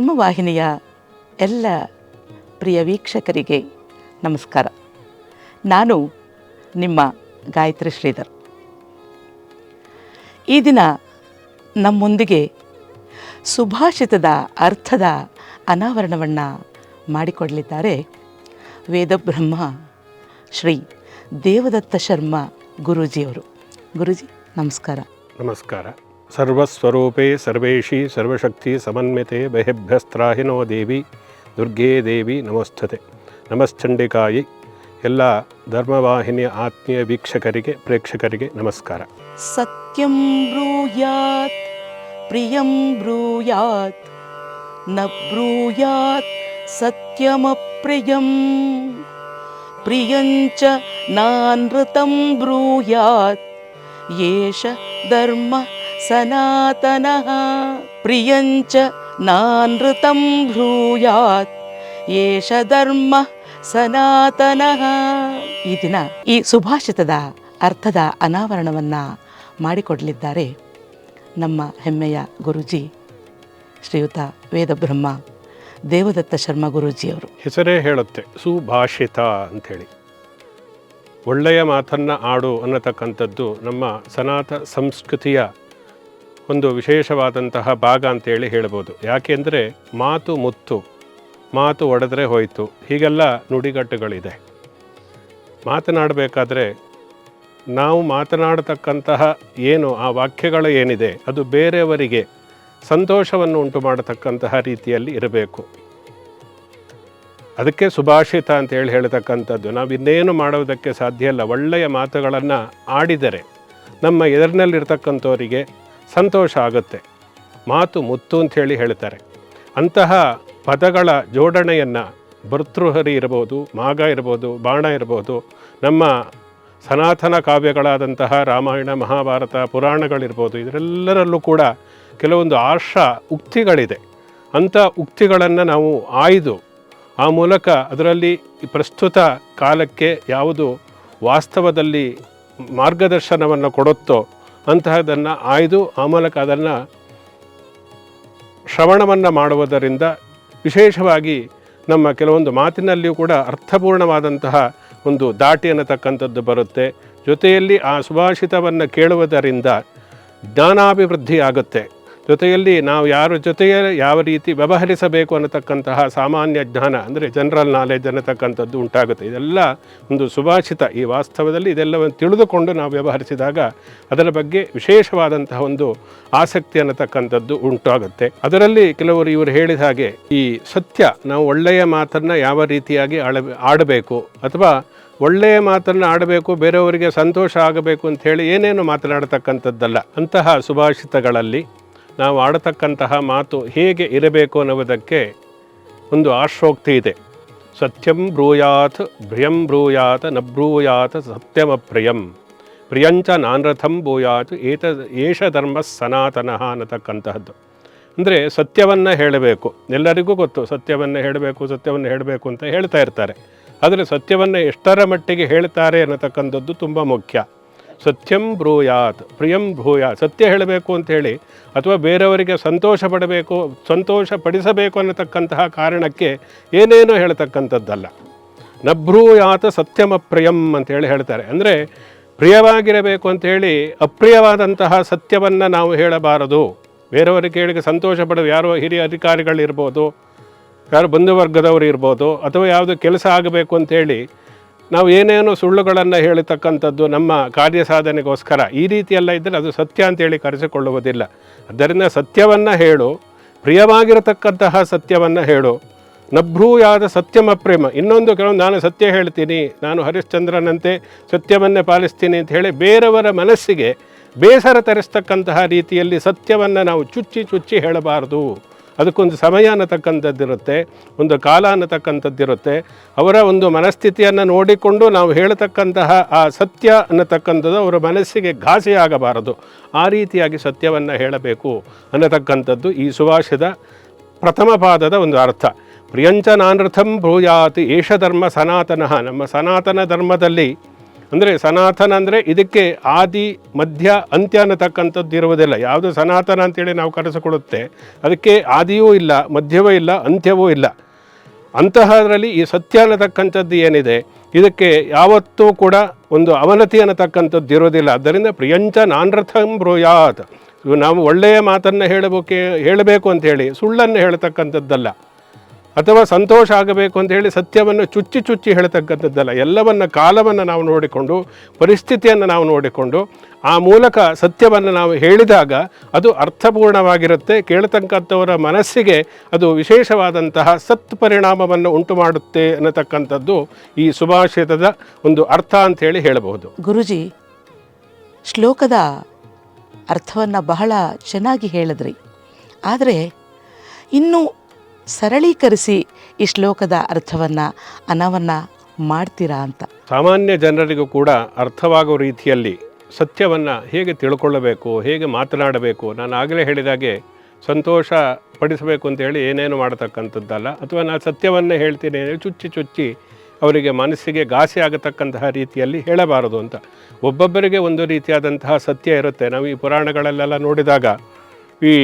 ಧರ್ಮವಾಹಿನಿಯ ಎಲ್ಲ ಪ್ರಿಯ ವೀಕ್ಷಕರಿಗೆ ನಮಸ್ಕಾರ. ನಾನು ನಿಮ್ಮ ಗಾಯತ್ರಿ ಶ್ರೀಧರ್. ಈ ದಿನ ನಮ್ಮೊಂದಿಗೆ ಸುಭಾಷಿತದ ಅರ್ಥದ ಅನಾವರಣವನ್ನು ಮಾಡಿಕೊಡಲಿದ್ದಾರೆ ವೇದಬ್ರಹ್ಮ ಶ್ರೀ ದೇವದತ್ತ ಶರ್ಮಾ ಗುರೂಜಿಯವರು. ಗುರೂಜಿ, ನಮಸ್ಕಾರ. ನಮಸ್ಕಾರ. ಸರ್ವಸ್ವರೂಪೇ ಸರ್ವೇಶಿ ಸರ್ವಶಕ್ತಿ ಸಮನ್ವಿತೆ ಬಹಿಭ್ಯಸ್ತ್ರಾಹಿನೋ ದೇವಿ ದುರ್ಗೇ ದೇವಿ ನಮಸ್ತತೆ. ನಮಶ್ಚಂಡಿಕಾಯಿ ಎಲ್ಲ ಧರ್ಮವಾಹಿನಿಯ ಆತ್ಮೀಯ ವೀಕ್ಷಕರಿಗೆ, ಪ್ರೇಕ್ಷಕರಿಗೆ ನಮಸ್ಕಾರ. ಸತ್ಯಂ ಬ್ರೂಯಾತ್, ಪ್ರಿಯಂ ಬ್ರೂಯಾತ್, ನ ಬ್ರೂಯಾತ್ ಸತ್ಯಮಪ್ರಿಯಂ ಪ್ರಿಯಂಚ ನಾನೃತಂ ಬ್ರೂಯಾತ್, ಯೇಷ ಧರ್ಮ ಸನಾತನಃ ಪ್ರಿಯಂಚ नानृतं भूयात् ಏಷ ಧರ್ಮ ಸನಾತನಃ ಈ ದಿನ ಈ ಸುಭಾಷಿತದ ಅರ್ಥದ ಅನಾವರಣವನ್ನು ಮಾಡಿಕೊಡಲಿದ್ದಾರೆ ನಮ್ಮ ಹೆಮ್ಮೆಯ ಗುರುಜಿ ಶ್ರೀಯುತ ವೇದಬ್ರಹ್ಮ ದೇವದತ್ತ ಶರ್ಮಾ ಗುರೂಜಿಯವರು. ಹೆಸರೇ ಹೇಳುತ್ತೆ, ಸುಭಾಷಿತ ಅಂಥೇಳಿ. ಒಳ್ಳೆಯ ಮಾತನ್ನು ಆಡು ಅನ್ನತಕ್ಕಂಥದ್ದು ನಮ್ಮ ಸನಾತ ಸಂಸ್ಕೃತಿಯ ಒಂದು ವಿಶೇಷವಾದಂತಹ ಭಾಗ ಅಂತೇಳಿ ಹೇಳ್ಬೋದು. ಯಾಕೆಂದರೆ ಮಾತು ಮುತ್ತು, ಮಾತು ಒಡೆದ್ರೆ ಹೋಯಿತು, ಹೀಗೆಲ್ಲ ನುಡಿಗಟ್ಟುಗಳಿದೆ. ಮಾತನಾಡಬೇಕಾದ್ರೆ ನಾವು ಮಾತನಾಡತಕ್ಕಂತಹ ಏನು, ಆ ವಾಕ್ಯಗಳು ಏನಿದೆ, ಅದು ಬೇರೆಯವರಿಗೆ ಸಂತೋಷವನ್ನು ಉಂಟು ಮಾಡತಕ್ಕಂತಹ ರೀತಿಯಲ್ಲಿ ಇರಬೇಕು. ಅದಕ್ಕೆ ಸುಭಾಷಿತ ಅಂತ ಹೇಳಿ ಹೇಳ್ತಕ್ಕಂಥದ್ದು ನಾವು ಇನ್ನೇನು ಮಾಡೋದಕ್ಕೆ ಸಾಧ್ಯ ಇಲ್ಲ, ಒಳ್ಳೆಯ ಮಾತುಗಳನ್ನು ಆಡಿದರೆ ನಮ್ಮ ಎದುರಿನಲ್ಲಿರ್ತಕ್ಕಂಥವರಿಗೆ ಸಂತೋಷ ಆಗುತ್ತೆ. ಮಾತು ಮುತ್ತು ಅಂತ ಹೇಳಿ ಹೇಳ್ತಾರೆ. ಅಂತಹ ಪದಗಳ ಜೋಡಣೆಯನ್ನು ಭರ್ತೃಹರಿ ಇರ್ಬೋದು ಮಾಗ ಇರ್ಬೋದು ಬಾಣ ಇರ್ಬೋದು ನಮ್ಮ ಸನಾತನ ಕಾವ್ಯಗಳಾದಂತಹ ರಾಮಾಯಣ, ಮಹಾಭಾರತ, ಪುರಾಣಗಳಿರ್ಬೋದು, ಇದರೆಲ್ಲರಲ್ಲೂ ಕೂಡ ಕೆಲವೊಂದು ಆರ್ಷ ಉಕ್ತಿಗಳಿದೆ. ಅಂಥ ಉಕ್ತಿಗಳನ್ನು ನಾವು ಆಯ್ದು ಆ ಮೂಲಕ ಅದರಲ್ಲಿ ಪ್ರಸ್ತುತ ಕಾಲಕ್ಕೆ ಯಾವುದು ವಾಸ್ತವದಲ್ಲಿ ಮಾರ್ಗದರ್ಶನವನ್ನು ಕೊಡುತ್ತೋ ಅಂತಹದನ್ನು ಆಯ್ದು ಆ ಮೂಲಕ ಅದನ್ನು ಶ್ರವಣವನ್ನು ಮಾಡುವುದರಿಂದ ವಿಶೇಷವಾಗಿ ನಮ್ಮ ಕೆಲವೊಂದು ಮಾತಿನಲ್ಲಿಯೂ ಕೂಡ ಅರ್ಥಪೂರ್ಣವಾದಂತಹ ಒಂದು ದಾಟಿ ಅನ್ನತಕ್ಕಂಥದ್ದು ಬರುತ್ತೆ. ಜೊತೆಯಲ್ಲಿ ಆ ಸುಭಾಷಿತವನ್ನು ಕೇಳುವುದರಿಂದ ಜ್ಞಾನಾಭಿವೃದ್ಧಿ ಆಗುತ್ತೆ ಜೊತೆಯಲ್ಲಿ ನಾವು ಯಾರ ಜೊತೆಗೆ ಯಾವ ರೀತಿ ವ್ಯವಹರಿಸಬೇಕು ಅನ್ನತಕ್ಕಂತಹ ಸಾಮಾನ್ಯ ಜ್ಞಾನ ಅಂದರೆ ಜನರಲ್ ನಾಲೆಜ್ ಅನ್ನತಕ್ಕಂಥದ್ದು ಉಂಟಾಗುತ್ತೆ. ಇದೆಲ್ಲ ಒಂದು ಸುಭಾಷಿತ ಈ ವಾಸ್ತವದಲ್ಲಿ ಇದೆಲ್ಲವನ್ನು ತಿಳಿದುಕೊಂಡು ನಾವು ವ್ಯವಹರಿಸಿದಾಗ ಅದರ ಬಗ್ಗೆ ವಿಶೇಷವಾದಂತಹ ಒಂದು ಆಸಕ್ತಿ ಅನ್ನತಕ್ಕಂಥದ್ದು ಉಂಟಾಗುತ್ತೆ. ಅದರಲ್ಲಿ ಕೆಲವರು ಇವರು ಹೇಳಿದ ಹಾಗೆ ಈ ಸತ್ಯ, ನಾವು ಒಳ್ಳೆಯ ಮಾತನ್ನು ಯಾವ ರೀತಿಯಾಗಿ ಆಳ, ಆಡಬೇಕು ಅಥವಾ ಒಳ್ಳೆಯ ಮಾತನ್ನು ಆಡಬೇಕು, ಬೇರೆಯವರಿಗೆ ಸಂತೋಷ ಆಗಬೇಕು ಅಂತ ಹೇಳಿ ಏನೇನು ಮಾತನಾಡತಕ್ಕಂಥದ್ದಲ್ಲ. ಅಂತಹ ಸುಭಾಷಿತಗಳಲ್ಲಿ ನಾವು ಆಡತಕ್ಕಂತಹ ಮಾತು ಹೇಗೆ ಇರಬೇಕು ಅನ್ನುವುದಕ್ಕೆ ಒಂದು ಆಶ್ರೋಕ್ತಿ ಇದೆ. ಸತ್ಯಂ ಬ್ರೂಯಾತ್, ಭ್ರಿಯಂ ಬ್ರೂಯಾತ್, ನ ಬ್ರೂಯಾತ್ ಸತ್ಯಮಪ್ರಿಯಂ ಪ್ರಿಯಂಚ ನಾನರಥಂ ಭೂಯಾತ್, ಏತ, ಏಷ ಧರ್ಮ ಸನಾತನಃ ಅನ್ನತಕ್ಕಂತಹದ್ದು. ಅಂದರೆ ಸತ್ಯವನ್ನು ಹೇಳಬೇಕು. ಎಲ್ಲರಿಗೂ ಗೊತ್ತು, ಸತ್ಯವನ್ನು ಹೇಳಬೇಕು ಸತ್ಯವನ್ನು ಹೇಳಬೇಕು ಅಂತ ಹೇಳ್ತಾ ಇರ್ತಾರೆ. ಆದರೆ ಸತ್ಯವನ್ನು ಎಷ್ಟರ ಮಟ್ಟಿಗೆ ಹೇಳ್ತಾರೆ ಅನ್ನತಕ್ಕಂಥದ್ದು ತುಂಬ ಮುಖ್ಯ. ಸತ್ಯಂ ಬ್ರೂಯಾತ್, ಪ್ರಿಯಂ ಭೂಯಾತ್ ಸತ್ಯ ಹೇಳಬೇಕು ಅಂತ ಹೇಳಿ ಅಥವಾ ಬೇರೆಯವರಿಗೆ ಸಂತೋಷ ಪಡಬೇಕು, ಸಂತೋಷ ಪಡಿಸಬೇಕು ಅನ್ನತಕ್ಕಂತಹ ಕಾರಣಕ್ಕೆ ಏನೇನು ಹೇಳ್ತಕ್ಕಂಥದ್ದಲ್ಲ. ನಭ್ರೂಯಾತ ಸತ್ಯಮ ಪ್ರಿಯಂ ಅಂತೇಳಿ ಹೇಳ್ತಾರೆ. ಅಂದರೆ ಪ್ರಿಯವಾಗಿರಬೇಕು ಅಂಥೇಳಿ ಅಪ್ರಿಯವಾದಂತಹ ಸತ್ಯವನ್ನು ನಾವು ಹೇಳಬಾರದು. ಬೇರೆಯವರಿಗೆ ಕೇಳಿಗೆ ಸಂತೋಷ ಪಡೋದು, ಯಾರೋ ಹಿರಿಯ ಅಧಿಕಾರಿಗಳಿರ್ಬೋದು ಯಾರು ಬಂಧುವರ್ಗದವರು ಇರ್ಬೋದು, ಅಥವಾ ಯಾವುದೋ ಕೆಲಸ ಆಗಬೇಕು ಅಂತೇಳಿ ನಾವು ಏನೇನೋ ಸುಳ್ಳುಗಳನ್ನು ಹೇಳತಕ್ಕಂಥದ್ದು ನಮ್ಮ ಕಾರ್ಯ ಸಾಧನೆಗೋಸ್ಕರ ಈ ರೀತಿಯೆಲ್ಲ ಇದ್ದರೆ ಅದು ಸತ್ಯ ಅಂತೇಳಿ ಕರೆಸಿಕೊಳ್ಳುವುದಿಲ್ಲ. ಆದ್ದರಿಂದ ಸತ್ಯವನ್ನು ಹೇಳು, ಪ್ರಿಯವಾಗಿರತಕ್ಕಂತಹ ಸತ್ಯವನ್ನು ಹೇಳು. ನಭ್ರೂಯಾದ ಸತ್ಯಮ ಪ್ರೇಮ. ಇನ್ನೊಂದು ಕೆಲವು ನಾನು ಸತ್ಯ ಹೇಳ್ತೀನಿ, ನಾನು ಹರಿಶ್ಚಂದ್ರನಂತೆ ಸತ್ಯವನ್ನೇ ಪಾಲಿಸ್ತೀನಿ ಅಂತ ಹೇಳಿ ಬೇರೆಯವರ ಮನಸ್ಸಿಗೆ ಬೇಸರ ತರಿಸ್ತಕ್ಕಂತಹ ರೀತಿಯಲ್ಲಿ ಸತ್ಯವನ್ನು ನಾವು ಚುಚ್ಚಿ ಚುಚ್ಚಿ ಹೇಳಬಾರದು. ಅದಕ್ಕೊಂದು ಸಮಯ ಅನ್ನತಕ್ಕಂಥದ್ದಿರುತ್ತೆ, ಒಂದು ಕಾಲ ಅನ್ನತಕ್ಕಂಥದ್ದಿರುತ್ತೆ. ಅವರ ಒಂದು ಮನಸ್ಥಿತಿಯನ್ನು ನೋಡಿಕೊಂಡು ನಾವು ಹೇಳತಕ್ಕಂತಹ ಆ ಸತ್ಯ ಅನ್ನತಕ್ಕಂಥದ್ದು ಅವರ ಮನಸ್ಸಿಗೆ ಘಾಸಿ ಆಗಬಾರದು. ಆ ರೀತಿಯಾಗಿ ಸತ್ಯವನ್ನು ಹೇಳಬೇಕು ಅನ್ನತಕ್ಕಂಥದ್ದು ಈ ಸುಭಾಷದ ಪ್ರಥಮ ಪಾದದ ಒಂದು ಅರ್ಥ. ಪ್ರಿಯಂಚ ಭೂಯಾತಿ ಭೂಯಾತ್ ಏಷ ಧರ್ಮ ಸನಾತನಃ. ನಮ್ಮ ಸನಾತನ ಧರ್ಮದಲ್ಲಿ ಅಂದರೆ ಸನಾತನ ಅಂದರೆ ಇದಕ್ಕೆ ಆದಿ, ಮಧ್ಯ, ಅಂತ್ಯ ಅನ್ನತಕ್ಕಂಥದ್ದು ಇರುವುದಿಲ್ಲ. ಯಾವುದು ಸನಾತನ ಅಂತೇಳಿ ನಾವು ಕರೆಸಿಕೊಡುತ್ತೆ. ಅದಕ್ಕೆ ಆದಿಯೂ ಇಲ್ಲ, ಮಧ್ಯವೂ ಇಲ್ಲ, ಅಂತ್ಯವೂ ಇಲ್ಲ. ಅಂತಹದರಲ್ಲಿ ಈ ಸತ್ಯ ಅನ್ನತಕ್ಕಂಥದ್ದು ಏನಿದೆ, ಇದಕ್ಕೆ ಯಾವತ್ತೂ ಕೂಡ ಒಂದು ಅವನತಿ ಅನ್ನತಕ್ಕಂಥದ್ದು ಇರೋದಿಲ್ಲ ಆದ್ದರಿಂದ ಪ್ರಿಯಂಚ ನಾನ್ರಥಂ ಬ್ರೂಯಾತ್. ನಾವು ಒಳ್ಳೆಯ ಮಾತನ್ನು ಹೇಳಬೇಕು ಹೇಳಬೇಕು ಅಂತ ಹೇಳಿ ಸುಳ್ಳನ್ನು ಹೇಳ್ತಕ್ಕಂಥದ್ದಲ್ಲ. ಅಥವಾ ಸಂತೋಷ ಆಗಬೇಕು ಅಂತ ಹೇಳಿ ಸತ್ಯವನ್ನು ಚುಚ್ಚಿ ಚುಚ್ಚಿ ಹೇಳ್ತಕ್ಕಂಥದ್ದಲ್ಲ. ಎಲ್ಲವನ್ನು ಕಾಲವನ್ನು ನಾವು ನೋಡಿಕೊಂಡು, ಪರಿಸ್ಥಿತಿಯನ್ನು ನಾವು ನೋಡಿಕೊಂಡು, ಆ ಮೂಲಕ ಸತ್ಯವನ್ನು ನಾವು ಹೇಳಿದಾಗ ಅದು ಅರ್ಥಪೂರ್ಣವಾಗಿರುತ್ತೆ. ಕೇಳ್ತಕ್ಕಂಥವರ ಮನಸ್ಸಿಗೆ ಅದು ವಿಶೇಷವಾದಂತಹ ಸತ್ ಪರಿಣಾಮವನ್ನು ಉಂಟು ಮಾಡುತ್ತೆ ಅನ್ನತಕ್ಕಂಥದ್ದು ಈ ಸುಭಾಷಿತದ ಒಂದು ಅರ್ಥ ಅಂತ ಹೇಳಿ ಹೇಳಬಹುದು. ಗುರುಜಿ, ಶ್ಲೋಕದ ಅರ್ಥವನ್ನು ಬಹಳ ಚೆನ್ನಾಗಿ ಹೇಳಿದ್ರಿ. ಆದರೆ, ಇನ್ನೂ ಸರಳೀಕರಿಸಿ ಈ ಶ್ಲೋಕದ ಅರ್ಥವನ್ನು, ಅನಾವನ್ನ ಮಾಡ್ತೀರಾ ಅಂತ. ಸಾಮಾನ್ಯ ಜನರಿಗೂ ಕೂಡ ಅರ್ಥವಾಗುವ ರೀತಿಯಲ್ಲಿ ಸತ್ಯವನ್ನು ಹೇಗೆ ತಿಳ್ಕೊಳ್ಳಬೇಕು, ಹೇಗೆ ಮಾತನಾಡಬೇಕು, ನಾನು ಆಗಲೇ ಹೇಳಿದಾಗೆ ಸಂತೋಷ ಪಡಿಸಬೇಕು ಅಂತೇಳಿ ಏನೇನು ಮಾಡತಕ್ಕಂಥದ್ದಲ್ಲ, ಅಥವಾ ನಾನು ಸತ್ಯವನ್ನೇ ಹೇಳ್ತೀನಿ ಅಂತ ಹೇಳಿ ಚುಚ್ಚಿ ಚುಚ್ಚಿ ಅವರಿಗೆ ಮನಸ್ಸಿಗೆ ಘಾಸಿ ಆಗತಕ್ಕಂತಹ ರೀತಿಯಲ್ಲಿ ಹೇಳಬಾರದು ಅಂತ. ಒಬ್ಬೊಬ್ಬರಿಗೆ ಒಂದು ರೀತಿಯಾದಂತಹ ಸತ್ಯ ಇರುತ್ತೆ. ನಾವು ಈ ಪುರಾಣಗಳಲ್ಲೆಲ್ಲ ನೋಡಿದಾಗ ಈ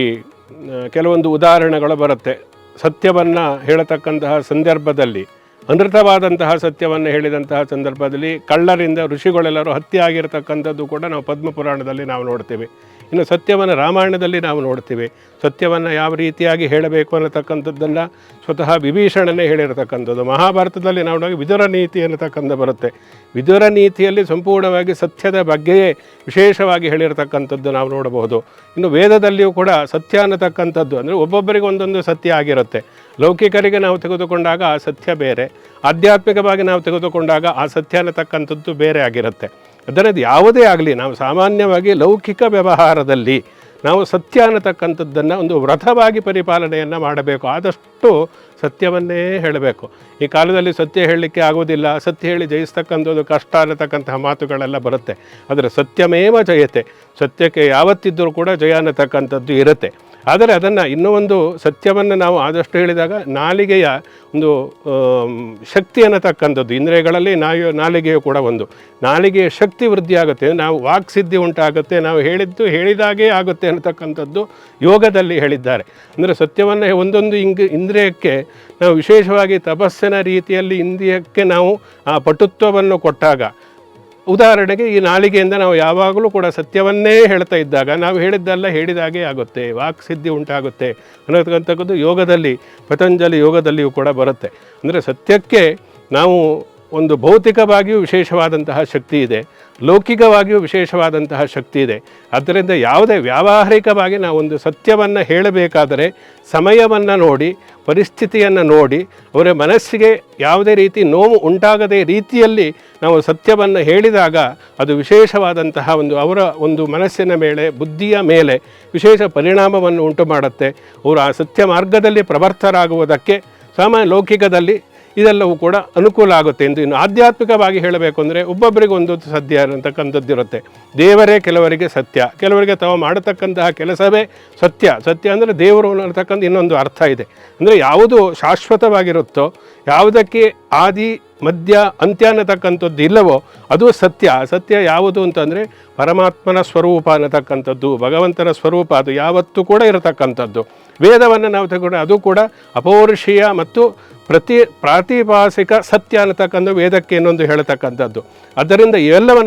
ಕೆಲವೊಂದು ಉದಾಹರಣೆಗಳು ಬರುತ್ತೆ. ಸತ್ಯವನ್ನು ಹೇಳತಕ್ಕಂತಹ ಸಂದರ್ಭದಲ್ಲಿ, ಅನೃತವಾದಂತಹ ಸತ್ಯವನ್ನು ಹೇಳಿದಂತಹ ಸಂದರ್ಭದಲ್ಲಿ ಕಳ್ಳರಿಂದ ಋಷಿಗಳೆಲ್ಲರೂ ಹತ್ಯೆ ಆಗಿರತಕ್ಕಂಥದ್ದು ಕೂಡ ನಾವು ಪದ್ಮ ಪುರಾಣದಲ್ಲಿ ನಾವು ನೋಡ್ತೇವೆ. ಇನ್ನು ಸತ್ಯವನ್ನು ರಾಮಾಯಣದಲ್ಲಿ ನಾವು ನೋಡ್ತೀವಿ. ಸತ್ಯವನ್ನು ಯಾವ ರೀತಿಯಾಗಿ ಹೇಳಬೇಕು ಅನ್ನತಕ್ಕಂಥದ್ದನ್ನು ಸ್ವತಃ ವಿಭೀಷಣನೇ ಹೇಳಿರತಕ್ಕಂಥದ್ದು. ಮಹಾಭಾರತದಲ್ಲಿ ನಾವು ನೋಡಿ ವಿದುರ ನೀತಿ ಅನ್ನತಕ್ಕಂಥ ಬರುತ್ತೆ. ವಿದುರ ನೀತಿಯಲ್ಲಿ ಸಂಪೂರ್ಣವಾಗಿ ಸತ್ಯದ ಬಗ್ಗೆಯೇ ವಿಶೇಷವಾಗಿ ಹೇಳಿರತಕ್ಕಂಥದ್ದು ನಾವು ನೋಡಬಹುದು. ಇನ್ನು ವೇದದಲ್ಲಿಯೂ ಕೂಡ ಸತ್ಯ ಅನ್ನತಕ್ಕಂಥದ್ದು ಅಂದರೆ ಒಬ್ಬೊಬ್ಬರಿಗೆ ಒಂದೊಂದು ಸತ್ಯ ಆಗಿರುತ್ತೆ. ಲೌಕಿಕರಿಗೆ ನಾವು ತೆಗೆದುಕೊಂಡಾಗ ಆ ಸತ್ಯ ಬೇರೆ. ಆಧ್ಯಾತ್ಮಿಕವಾಗಿ ನಾವು ತೆಗೆದುಕೊಂಡಾಗ ಆ ಸತ್ಯ ಅನ್ನತಕ್ಕಂಥದ್ದು ಬೇರೆ ಆಗಿರುತ್ತೆ. ಅದರದ್ದು ಯಾವುದೇ ಆಗಲಿ, ನಾವು ಸಾಮಾನ್ಯವಾಗಿ ಲೌಕಿಕ ವ್ಯವಹಾರದಲ್ಲಿ ನಾವು ಸತ್ಯ ಅನ್ನತಕ್ಕಂಥದ್ದನ್ನು ಒಂದು ವ್ರತವಾಗಿ ಪರಿಪಾಲನೆಯನ್ನು ಮಾಡಬೇಕು. ಆದಷ್ಟು ಸತ್ಯವನ್ನೇ ಹೇಳಬೇಕು. ಈ ಕಾಲದಲ್ಲಿ ಸತ್ಯ ಹೇಳಲಿಕ್ಕೆ ಆಗೋದಿಲ್ಲ ಸತ್ಯ ಹೇಳಿ ಜಯಿಸ್ತಕ್ಕಂಥದ್ದು ಕಷ್ಟ ಅನ್ನತಕ್ಕಂತಹ ಮಾತುಗಳೆಲ್ಲ ಬರುತ್ತೆ. ಆದರೆ ಸತ್ಯಮೇವ ಜಯತೆ. ಸತ್ಯಕ್ಕೆ ಯಾವತ್ತಿದ್ದರೂ ಕೂಡ ಜಯ ಅನ್ನತಕ್ಕಂಥದ್ದು ಇರುತ್ತೆ. ಆದರೆ ಅದನ್ನು ಇನ್ನೂ ಒಂದು ಸತ್ಯವನ್ನು ನಾವು ಆದಷ್ಟು ಹೇಳಿದಾಗ ನಾಲಿಗೆಯ ಒಂದು ಶಕ್ತಿಯನ್ನು ಶಕ್ತಿ ಅನ್ನತಕ್ಕಂಥದ್ದು. ಇಂದ್ರಿಯಗಳಲ್ಲಿ ನಾಯು, ನಾಲಿಗೆಯು ಕೂಡ ಒಂದು. ನಾಲಿಗೆಯ ಶಕ್ತಿ ವೃದ್ಧಿ ಆಗುತ್ತೆ ನಾವು ವಾಕ್ಸಿದ್ಧಿ ಉಂಟಾಗುತ್ತೆ. ನಾವು ಹೇಳಿದ್ದು ಹೇಳಿದಾಗೇ ಆಗುತ್ತೆ ಅನ್ನತಕ್ಕಂಥದ್ದು ಯೋಗದಲ್ಲಿ ಹೇಳಿದ್ದಾರೆ. ಅಂದರೆ ಸತ್ಯವನ್ನು ಒಂದೊಂದು ಇಂಗ್, ಇಂದ್ರಿಯಕ್ಕೆ ನಾವು ವಿಶೇಷವಾಗಿ ತಪಸ್ಸಿನ ರೀತಿಯಲ್ಲಿ ಇಂದ್ರಿಯಕ್ಕೆ ನಾವು ಆ ಪಟುತ್ವವನ್ನು ಕೊಟ್ಟಾಗ ಉದಾಹರಣೆಗೆ ಈ ನಾಲಿಗೆಯಿಂದ ನಾವು ಯಾವಾಗಲೂ ಕೂಡ ಸತ್ಯವನ್ನೇ ಹೇಳ್ತಾ ಇದ್ದಾಗ, ನಾವು ಹೇಳಿದ್ದೆಲ್ಲ ಹೇಳಿದಾಗೆ ಆಗುತ್ತೆ, ವಾಕ್ ಸಿದ್ಧಿ ಉಂಟಾಗುತ್ತೆ ಅನ್ನೋದಕ್ಕಂಥದ್ದು ಯೋಗದಲ್ಲಿ, ಪತಂಜಲಿ ಯೋಗದಲ್ಲಿಯೂ ಕೂಡ ಬರುತ್ತೆ. ಅಂದರೆ ಸತ್ಯಕ್ಕೆ ನಾವು ಒಂದು ಭೌತಿಕವಾಗಿಯೂ ವಿಶೇಷವಾದಂತಹ ಶಕ್ತಿ ಇದೆ, ಲೌಕಿಕವಾಗಿಯೂ ವಿಶೇಷವಾದಂತಹ ಶಕ್ತಿ ಇದೆ. ಆದ್ದರಿಂದ ಯಾವುದೇ ವ್ಯಾವಹಾರಿಕವಾಗಿ ನಾವು ಒಂದು ಸತ್ಯವನ್ನು ಹೇಳಬೇಕಾದರೆ ಸಮಯವನ್ನು ನೋಡಿ, ಪರಿಸ್ಥಿತಿಯನ್ನು ನೋಡಿ, ಅವರ ಮನಸ್ಸಿಗೆ ಯಾವುದೇ ರೀತಿ ನೋವು ಉಂಟಾಗದೇ ರೀತಿಯಲ್ಲಿ ನಾವು ಸತ್ಯವನ್ನು ಹೇಳಿದಾಗ ಅದು ವಿಶೇಷವಾದಂತಹ ಒಂದು ಅವರ ಒಂದು ಮನಸ್ಸಿನ ಮೇಲೆ, ಬುದ್ಧಿಯ ಮೇಲೆ ವಿಶೇಷ ಪರಿಣಾಮವನ್ನು ಉಂಟು ಮಾಡುತ್ತೆ ಅವರು ಆ ಸತ್ಯ ಮಾರ್ಗದಲ್ಲಿ ಪ್ರವರ್ತರಾಗುವುದಕ್ಕೆ, ಸಾಮಾನ್ಯ ಲೌಕಿಕದಲ್ಲಿ ಇದೆಲ್ಲವೂ ಕೂಡ ಅನುಕೂಲ ಆಗುತ್ತೆ ಎಂದು ಇನ್ನು ಆಧ್ಯಾತ್ಮಿಕವಾಗಿ ಹೇಳಬೇಕು ಅಂದರೆ ಒಬ್ಬೊಬ್ಬರಿಗೆ ಒಂದೊಂದು ಸತ್ಯ ಅಂತಕ್ಕಂಥದ್ದು ಇರುತ್ತೆ. ದೇವರೇ ಕೆಲವರಿಗೆ ಸತ್ಯ. ಕೆಲವರಿಗೆ ತಾವು ಮಾಡತಕ್ಕಂತಹ ಕೆಲಸವೇ ಸತ್ಯ. ಸತ್ಯ ಅಂದರೆ ದೇವರು ಅನ್ನತಕ್ಕಂಥ ಇನ್ನೊಂದು ಅರ್ಥ ಇದೆ. ಅಂದರೆ ಯಾವುದು ಶಾಶ್ವತವಾಗಿರುತ್ತೋ, ಯಾವುದಕ್ಕೆ ಆದಿ, ಮಧ್ಯ, ಅಂತ್ಯ ಅನ್ನತಕ್ಕಂಥದ್ದು ಇಲ್ಲವೋ, ಅದು ಸತ್ಯ. ಸತ್ಯ ಯಾವುದು ಅಂತಂದರೆ ಪರಮಾತ್ಮನ ಸ್ವರೂಪ ಅನ್ನತಕ್ಕಂಥದ್ದು, ಭಗವಂತನ ಸ್ವರೂಪ, ಅದು ಯಾವತ್ತೂ ಕೂಡ ಇರತಕ್ಕಂಥದ್ದು. ವೇದವನ್ನು ನಾವು ತಗೊಂಡು ಅದು ಕೂಡ ಅಪೌರುಷೀಯ ಮತ್ತು ಪ್ರತಿ ಪ್ರಾತಿಭಾಸಿಕ ಸತ್ಯ ಅನ್ನತಕ್ಕಂಥ ವೇದಕ್ಕೆ ಇನ್ನೊಂದು ಹೇಳತಕ್ಕಂಥದ್ದು. ಅದರಿಂದ ಇವೆಲ್ಲವ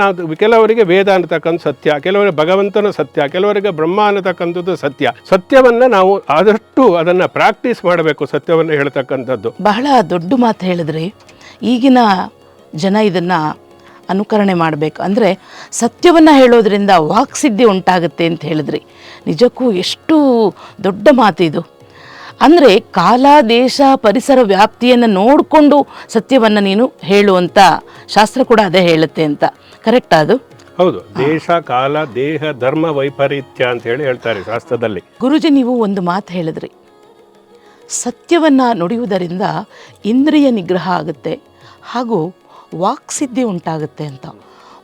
ಕೆಲವರಿಗೆ ವೇದ ಅನ್ನತಕ್ಕಂಥ ಸತ್ಯ, ಕೆಲವರಿಗೆ ಭಗವಂತನ ಸತ್ಯ, ಕೆಲವರಿಗೆ ಬ್ರಹ್ಮ ಅನ್ನತಕ್ಕಂಥದ್ದು ಸತ್ಯ. ಸತ್ಯವನ್ನು ನಾವು ಆದಷ್ಟು ಅದನ್ನು ಪ್ರಾಕ್ಟೀಸ್ ಮಾಡಬೇಕು ಸತ್ಯವನ್ನು ಹೇಳ್ತಕ್ಕಂಥದ್ದು. ಬಹಳ ದೊಡ್ಡ ಮಾತು ಹೇಳಿದ್ರಿ. ಈಗಿನ ಜನ ಇದನ್ನು ಅನುಕರಣೆ ಮಾಡಬೇಕು. ಅಂದರೆ ಸತ್ಯವನ್ನು ಹೇಳೋದ್ರಿಂದ ವಾಕ್ಸಿದ್ಧಿ ಉಂಟಾಗುತ್ತೆ ಅಂತ ಹೇಳಿದ್ರಿ. ನಿಜಕ್ಕೂ ಎಷ್ಟು ದೊಡ್ಡ ಮಾತು ಇದು ಅಂದರೆ ಕಾಲ ದೇಶ ಪರಿಸರ ವ್ಯಾಪ್ತಿಯನ್ನು ನೋಡಿಕೊಂಡು ಸತ್ಯವನ್ನು ನೀನು ಹೇಳುವಂತ ಶಾಸ್ತ್ರ ಕೂಡ ಅದೇ ಹೇಳುತ್ತೆ ಅಂತ. ಕರೆಕ್ಟ್ ಅದು? ಹೌದು. ದೇಶ ಕಾಲ ದೇಹ ಧರ್ಮ ವೈಪರೀತ್ಯ ಅಂತ ಹೇಳಿ ಹೇಳ್ತಾರೆ ಶಾಸ್ತ್ರದಲ್ಲಿ. ಗುರುಜಿ ನೀವು ಒಂದು ಮಾತು ಹೇಳಿದ್ರಿ. ಸತ್ಯವನ್ನು ನುಡಿಯುವುದರಿಂದ ಇಂದ್ರಿಯ ನಿಗ್ರಹ ಆಗುತ್ತೆ ಹಾಗೂ ವಾಕ್ಸಿದ್ಧಿ ಉಂಟಾಗುತ್ತೆ ಅಂತ.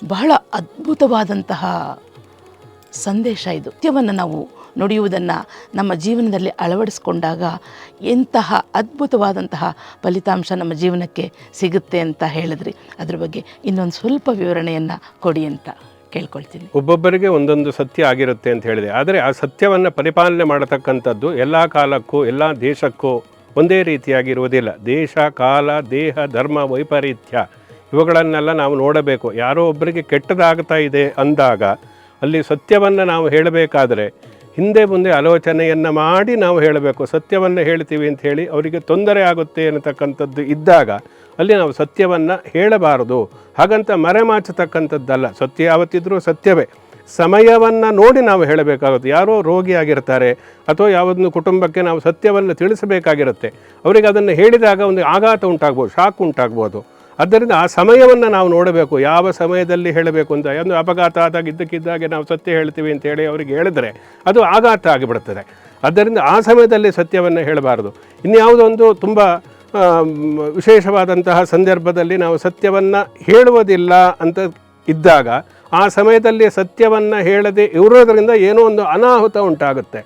ಬಹಳ ಅದ್ಭುತವಾದಂತಹ ಸಂದೇಶ ಇದು. ಸತ್ಯವನ್ನು ನಾವು ನುಡಿಯುವುದನ್ನು ನಮ್ಮ ಜೀವನದಲ್ಲಿ ಅಳವಡಿಸ್ಕೊಂಡಾಗ ಎಂತಹ ಅದ್ಭುತವಾದಂತಹ ಫಲಿತಾಂಶ ನಮ್ಮ ಜೀವನಕ್ಕೆ ಸಿಗುತ್ತೆ ಅಂತ ಹೇಳಿದ್ರಿ. ಅದ್ರ ಬಗ್ಗೆ ಇನ್ನೊಂದು ಸ್ವಲ್ಪ ವಿವರಣೆಯನ್ನು ಕೊಡಿ ಅಂತ ಕೇಳ್ಕೊಳ್ತೀನಿ. ಒಬ್ಬೊಬ್ಬರಿಗೆ ಒಂದೊಂದು ಸತ್ಯ ಆಗಿರುತ್ತೆ ಅಂತ ಹೇಳಿದೆ. ಆದರೆ ಆ ಸತ್ಯವನ್ನು ಪರಿಪಾಲನೆ ಮಾಡತಕ್ಕಂಥದ್ದು ಎಲ್ಲ ಕಾಲಕ್ಕೂ, ಎಲ್ಲ ದೇಶಕ್ಕೂ ಒಂದೇ ರೀತಿಯಾಗಿರುವುದಿಲ್ಲ ದೇಶ, ಕಾಲ, ದೇಹ, ಧರ್ಮ, ವೈಪರೀತ್ಯ ಇವುಗಳನ್ನೆಲ್ಲ ನಾವು ನೋಡಬೇಕು. ಯಾರೋ ಒಬ್ಬರಿಗೆ ಕೆಟ್ಟದಾಗ್ತಾ ಇದೆ ಅಂದಾಗ ಅಲ್ಲಿ ಸತ್ಯವನ್ನು ನಾವು ಹೇಳಬೇಕಾದ್ರೆ ಹಿಂದೆ ಮುಂದೆ ಆಲೋಚನೆಯನ್ನು ಮಾಡಿ ನಾವು ಹೇಳಬೇಕು, ಸತ್ಯವನ್ನು ಹೇಳ್ತೀವಿ ಅಂತ ಹೇಳಿ ಅವರಿಗೆ ತೊಂದರೆ ಆಗುತ್ತೆ ಅನ್ನತಕ್ಕಂಥದ್ದು ಇದ್ದಾಗ ಅಲ್ಲಿ ನಾವು ಸತ್ಯವನ್ನು ಹೇಳಬಾರದು. ಹಾಗಂತ ಮರೆಮಾಚತಕ್ಕಂಥದ್ದಲ್ಲ, ಸತ್ಯ ಯಾವತ್ತಿದ್ರೂ ಸತ್ಯವೇ. ಸಮಯವನ್ನು ನೋಡಿ ನಾವು ಹೇಳಬೇಕಾಗುತ್ತೆ. ಯಾರೋ ರೋಗಿಯಾಗಿರ್ತಾರೆ ಅಥವಾ ಯಾವುದನ್ನು ಕುಟುಂಬಕ್ಕೆ ನಾವು ಸತ್ಯವನ್ನು ತಿಳಿಸಬೇಕಾಗಿರುತ್ತೆ. ಅವರಿಗೆ ಅದನ್ನು ಹೇಳಿದಾಗ ಒಂದು ಆಘಾತ ಉಂಟಾಗ್ಬೋದು, ಶಾಕ್ ಉಂಟಾಗ್ಬೋದು. ಆದ್ದರಿಂದ ಆ ಸಮಯವನ್ನು ನಾವು ನೋಡಬೇಕು, ಯಾವ ಸಮಯದಲ್ಲಿ ಹೇಳಬೇಕು ಅಂತ. ಒಂದು ಅಪಘಾತ ಆದಾಗ ಇದ್ದಕ್ಕಿದ್ದಾಗೆ ನಾವು ಸತ್ಯ ಹೇಳ್ತೀವಿ ಅಂತ ಹೇಳಿ ಅವರಿಗೆ ಹೇಳಿದರೆ ಅದು ಆಘಾತ ಆಗಿಬಿಡುತ್ತದೆ ಆದ್ದರಿಂದ ಆ ಸಮಯದಲ್ಲಿ ಸತ್ಯವನ್ನು ಹೇಳಬಾರದು. ಇನ್ಯಾವುದೊಂದು ತುಂಬ ವಿಶೇಷವಾದಂತಹ ಸಂದರ್ಭದಲ್ಲಿ ನಾವು ಸತ್ಯವನ್ನು ಹೇಳುವುದಿಲ್ಲ ಅಂತ ಇದ್ದಾಗ ಆ ಸಮಯದಲ್ಲಿ ಸತ್ಯವನ್ನು ಹೇಳದೆ ಇರೋದರಿಂದ ಏನೋ ಒಂದು ಅನಾಹುತ ಉಂಟಾಗುತ್ತೆ.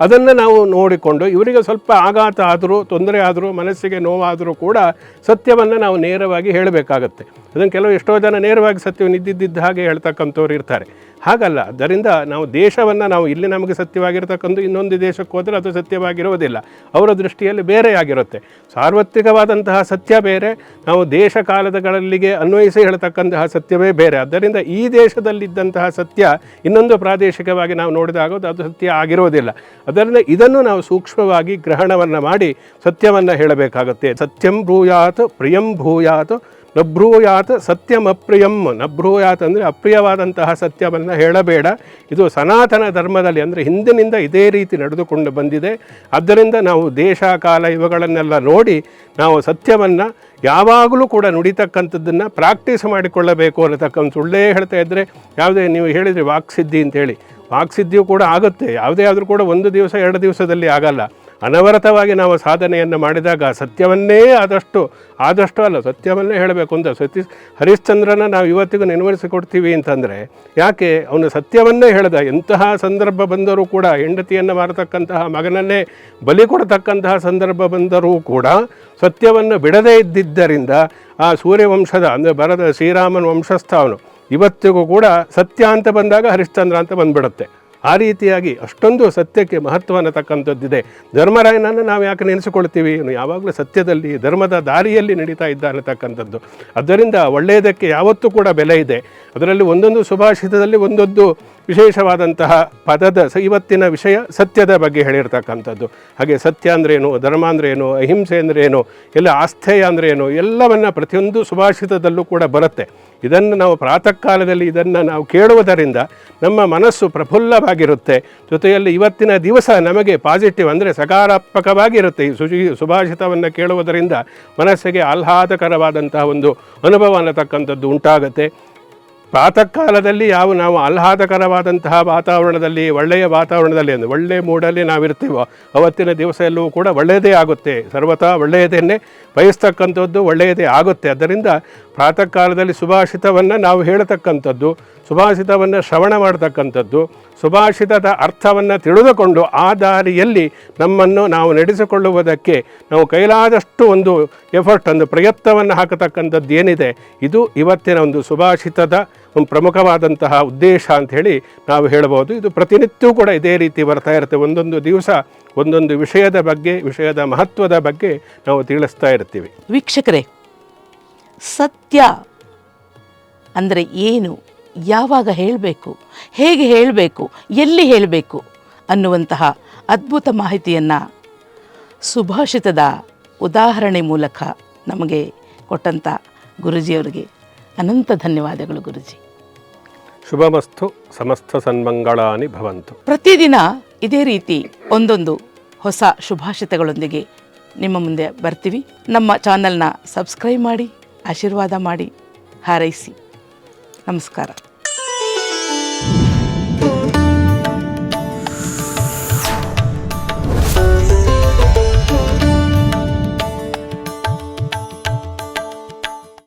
ಅದನ್ನು ನಾವು ನೋಡಿಕೊಂಡು ಇವರಿಗೆ ಸ್ವಲ್ಪ ಆಘಾತ ಆದರೂ, ತೊಂದರೆ ಆದರೂ, ಮನಸ್ಸಿಗೆ ನೋವಾದರೂ ಕೂಡ ಸತ್ಯವನ್ನು ನಾವು ನೇರವಾಗಿ ಹೇಳಬೇಕಾಗತ್ತೆ. ಅದನ್ನು ಕೆಲವು ಎಷ್ಟೋ ಜನ ನೇರವಾಗಿ ಸತ್ಯವನ್ನು ಇದ್ದಿದ್ದ ಹಾಗೆ ಹೇಳ್ತಕ್ಕಂಥವ್ರು ಇರ್ತಾರೆ. ಹಾಗಲ್ಲ. ಅದರಿಂದ ನಾವು ದೇಶವನ್ನು ನಾವು ಇಲ್ಲಿ ನಮಗೆ ಸತ್ಯವಾಗಿರ್ತಕ್ಕಂಥ ಇನ್ನೊಂದು ದೇಶಕ್ಕೆ ಹೋದರೆ ಅದು ಸತ್ಯವಾಗಿರುವುದಿಲ್ಲ ಅವರ ದೃಷ್ಟಿಯಲ್ಲಿ ಬೇರೆಯಾಗಿರುತ್ತೆ ಸಾರ್ವತ್ರಿಕವಾದಂತಹ ಸತ್ಯ ಬೇರೆ. ನಾವು ದೇಶ ಕಾಲದಗಳಲ್ಲಿಗೆ ಅನ್ವಯಿಸಿ ಹೇಳ್ತಕ್ಕಂತಹ ಸತ್ಯವೇ ಬೇರೆ. ಆದ್ದರಿಂದ ಈ ದೇಶದಲ್ಲಿದ್ದಂತಹ ಸತ್ಯ ಇನ್ನೊಂದು ಪ್ರಾದೇಶಿಕವಾಗಿ ನಾವು ನೋಡಿದಾಗ ಅದು ಸತ್ಯ ಆಗಿರುವುದಿಲ್ಲ ಅದರಿಂದ ಇದನ್ನು ನಾವು ಸೂಕ್ಷ್ಮವಾಗಿ ಗ್ರಹಣವನ್ನು ಮಾಡಿ ಸತ್ಯವನ್ನು ಹೇಳಬೇಕಾಗುತ್ತೆ. ಸತ್ಯಂ ಭೂಯಾತ್ ಪ್ರಿಯಂ ಭೂಯಾತ್ ನಭ್ರೂಯಾತ್ ಸತ್ಯಂ ಅಪ್ರಿಯಂ. ನಭ್ರೂಯಾತ್ ಅಂದರೆ ಅಪ್ರಿಯವಾದಂತಹ ಸತ್ಯವನ್ನು ಹೇಳಬೇಡ. ಇದು ಸನಾತನ ಧರ್ಮದಲ್ಲಿ ಅಂದರೆ ಹಿಂದಿನಿಂದ ಇದೇ ರೀತಿ ನಡೆದುಕೊಂಡು ಬಂದಿದೆ. ಆದ್ದರಿಂದ ನಾವು ದೇಶ, ಕಾಲ ಇವುಗಳನ್ನೆಲ್ಲ ನೋಡಿ ನಾವು ಸತ್ಯವನ್ನು ಯಾವಾಗಲೂ ಕೂಡ ನುಡಿತಕ್ಕಂಥದ್ದನ್ನು ಪ್ರಾಕ್ಟೀಸ್ ಮಾಡಿಕೊಳ್ಳಬೇಕು ಅನ್ನತಕ್ಕಂಥ ಸುಳ್ಳೇ ಹೇಳ್ತಾ ಇದ್ದರೆ ಯಾವುದೇ ನೀವು ಹೇಳಿದರೆ ವಾಕ್ಸಿದ್ಧಿ ಅಂತೇಳಿ ವಾಕ್ಸಿದ್ಧಿಯು ಕೂಡ ಆಗುತ್ತೆ. ಯಾವುದೇ ಆದರೂ ಕೂಡ ಒಂದು ದಿವಸ, ಎರಡು ದಿವಸದಲ್ಲಿ ಆಗಲ್ಲ. ಅನವರತವಾಗಿ ನಾವು ಸಾಧನೆಯನ್ನು ಮಾಡಿದಾಗ ಸತ್ಯವನ್ನೇ ಆದಷ್ಟು ಆದಷ್ಟು ಅಲ್ಲ, ಸತ್ಯವನ್ನೇ ಹೇಳಬೇಕು ಅಂತ ಸತ್ಯ ಹರಿಶ್ಚಂದ್ರನ ನಾವು ಇವತ್ತಿಗೂ ನೆನವರಿಸಿಕೊಡ್ತೀವಿ ಅಂತಂದರೆ, ಯಾಕೆ ಅವನು ಸತ್ಯವನ್ನೇ ಹೇಳಿದ, ಎಂತಹ ಸಂದರ್ಭ ಬಂದರೂ ಕೂಡ ಹೆಂಡತಿಯನ್ನು ಮಾರತಕ್ಕಂತಹ, ಮಗನನ್ನೇ ಬಲಿ ಕೊಡತಕ್ಕಂತಹ ಸಂದರ್ಭ ಬಂದರೂ ಕೂಡ ಸತ್ಯವನ್ನು ಬಿಡದೇ ಇದ್ದಿದ್ದರಿಂದ ಆ ಸೂರ್ಯವಂಶದ, ಅಂದರೆ ಬರದ ಶ್ರೀರಾಮನ ವಂಶಸ್ಥ ಅವನು, ಇವತ್ತಿಗೂ ಕೂಡ ಸತ್ಯ ಅಂತ ಬಂದಾಗ ಹರಿಶ್ಚಂದ್ರ ಅಂತ ಬಂದ್ಬಿಡುತ್ತೆ. ಆ ರೀತಿಯಾಗಿ ಅಷ್ಟೊಂದು ಸತ್ಯಕ್ಕೆ ಮಹತ್ವ ಅನ್ನತಕ್ಕಂಥದ್ದಿದೆ. ಧರ್ಮರಾಯನನ್ನು ನಾವು ಯಾಕೆ ನೆನೆಸಿಕೊಳ್ತೀವಿ? ಇವನು ಯಾವಾಗಲೂ ಸತ್ಯದಲ್ಲಿ, ಧರ್ಮದ ದಾರಿಯಲ್ಲಿ ನಡೀತಾ ಇದ್ದ ಅನ್ನತಕ್ಕಂಥದ್ದು. ಅದರಿಂದ ಒಳ್ಳೆಯದಕ್ಕೆ ಯಾವತ್ತೂ ಕೂಡ ಬೆಲೆ ಇದೆ. ಅದರಲ್ಲಿ ಒಂದೊಂದು ಸುಭಾಷಿತದಲ್ಲಿ ಒಂದೊಂದು ವಿಶೇಷವಾದಂತಹ ಪದದ ಸ, ಇವತ್ತಿನ ವಿಷಯ ಸತ್ಯದ ಬಗ್ಗೆ ಹೇಳಿರ್ತಕ್ಕಂಥದ್ದು. ಹಾಗೆ ಸತ್ಯ ಅಂದ್ರೇನು ಧರ್ಮ ಅಂದ್ರೇನು ಅಹಿಂಸೆ ಅಂದ್ರೇನು ಎಲ್ಲ ಆಸ್ಥೇಯ ಅಂದ್ರೇನು ಎಲ್ಲವನ್ನ ಪ್ರತಿಯೊಂದು ಸುಭಾಷಿತದಲ್ಲೂ ಕೂಡ ಬರುತ್ತೆ. ಇದನ್ನು ನಾವು ಪ್ರಾತಃ ಕಾಲದಲ್ಲಿ ಇದನ್ನು ನಾವು ಕೇಳುವುದರಿಂದ ನಮ್ಮ ಮನಸ್ಸು ಪ್ರಫುಲ್ಲವಾಗಿರುತ್ತೆ. ಜೊತೆಯಲ್ಲಿ ಇವತ್ತಿನ ದಿವಸ ನಮಗೆ ಪಾಸಿಟಿವ್ ಅಂದರೆ ಸಕಾರಾತ್ಮಕವಾಗಿರುತ್ತೆ. ಈ ಸುಜಿ, ಸುಭಾಷಿತವನ್ನು ಕೇಳುವುದರಿಂದ ಮನಸ್ಸಿಗೆ ಆಹ್ಲಾದಕರವಾದಂತಹ ಒಂದು ಅನುಭವ ಅನ್ನತಕ್ಕಂಥದ್ದು ಉಂಟಾಗುತ್ತೆ. ಪ್ರಾತಃ ಕಾಲದಲ್ಲಿ ಯಾವ ನಾವು ಆಹ್ಲಾದಕರವಾದಂತಹ ವಾತಾವರಣದಲ್ಲಿ, ಒಳ್ಳೆಯ ವಾತಾವರಣದಲ್ಲಿ ಅಂದರೆ ಒಳ್ಳೆಯ ಮೂಡಲ್ಲಿ ನಾವಿರ್ತೀವೋ, ಅವತ್ತಿನ ದಿವಸ ಎಲ್ಲವೂ ಕೂಡ ಒಳ್ಳೆಯದೇ ಆಗುತ್ತೆ. ಸರ್ವತಾ ಒಳ್ಳೆಯದನ್ನೇ ಬಯಸ್ತಕ್ಕಂಥದ್ದು ಒಳ್ಳೆಯದೇ ಆಗುತ್ತೆ. ಅದರಿಂದ ಪ್ರಾತಃ ಕಾಲದಲ್ಲಿ ಸುಭಾಷಿತವನ್ನು ನಾವು ಹೇಳತಕ್ಕಂಥದ್ದು, ಸುಭಾಷಿತವನ್ನು ಶ್ರವಣ ಮಾಡತಕ್ಕಂಥದ್ದು, ಸುಭಾಷಿತದ ಅರ್ಥವನ್ನು ತಿಳಿದುಕೊಂಡು ಆ ದಾರಿಯಲ್ಲಿ ನಮ್ಮನ್ನು ನಾವು ನಡೆಸಿಕೊಳ್ಳುವುದಕ್ಕೆ ನಾವು ಕೈಲಾದಷ್ಟು ಒಂದು ಎಫರ್ಟ್ ಒಂದು ಪ್ರಯತ್ನವನ್ನು ಹಾಕತಕ್ಕಂಥದ್ದು ಏನಿದೆ, ಇದು ಇವತ್ತಿನ ಒಂದು ಸುಭಾಷಿತದ ಒಂದು ಪ್ರಮುಖವಾದಂತಹ ಉದ್ದೇಶ ಅಂಥೇಳಿ ನಾವು ಹೇಳಬಹುದು. ಇದು ಪ್ರತಿನಿತ್ಯವೂ ಕೂಡ ಇದೇ ರೀತಿ ಬರ್ತಾ ಇರುತ್ತೆ. ಒಂದೊಂದು ದಿವಸ, ಒಂದೊಂದು ವಿಷಯದ ಬಗ್ಗೆ, ವಿಷಯದ ಮಹತ್ವದ ಬಗ್ಗೆ ನಾವು ತಿಳಿಸ್ತಾ ಇರ್ತೀವಿ. ವೀಕ್ಷಕರೇ, ಸತ್ಯ ಅಂದರೆ ಏನು? ಯಾವಾಗ ಹೇಳಬೇಕು? ಹೇಗೆ ಹೇಳಬೇಕು? ಎಲ್ಲಿ ಹೇಳಬೇಕು? ಅನ್ನುವಂತಹ ಅದ್ಭುತ ಮಾಹಿತಿಯನ್ನು ಸುಭಾಷಿತದ ಉದಾಹರಣೆ ಮೂಲಕ ನಮಗೆ ಕೊಟ್ಟಂಥ ಗುರುಜಿಯವರಿಗೆ ಅನಂತ ಧನ್ಯವಾದಗಳು ಗುರುಜಿ. ಶುಭಮಸ್ತು, ಸಮಸ್ತ ಸನ್ಮಂಗಳಾನಿ ಭವಂತು. ಪ್ರತಿದಿನ ಇದೇ ರೀತಿ ಒಂದೊಂದು ಹೊಸ ಶುಭಾಷಿತಗಳೊಂದಿಗೆ ನಿಮ್ಮ ಮುಂದೆ ಬರ್ತೀವಿ. ನಮ್ಮ ಚಾನೆಲ್ನ ಸಬ್ಸ್ಕ್ರೈಬ್ ಮಾಡಿ, ಆಶೀರ್ವಾದ ಮಾಡಿ ಹಾರೈಸಿ. ನಮಸ್ಕಾರ.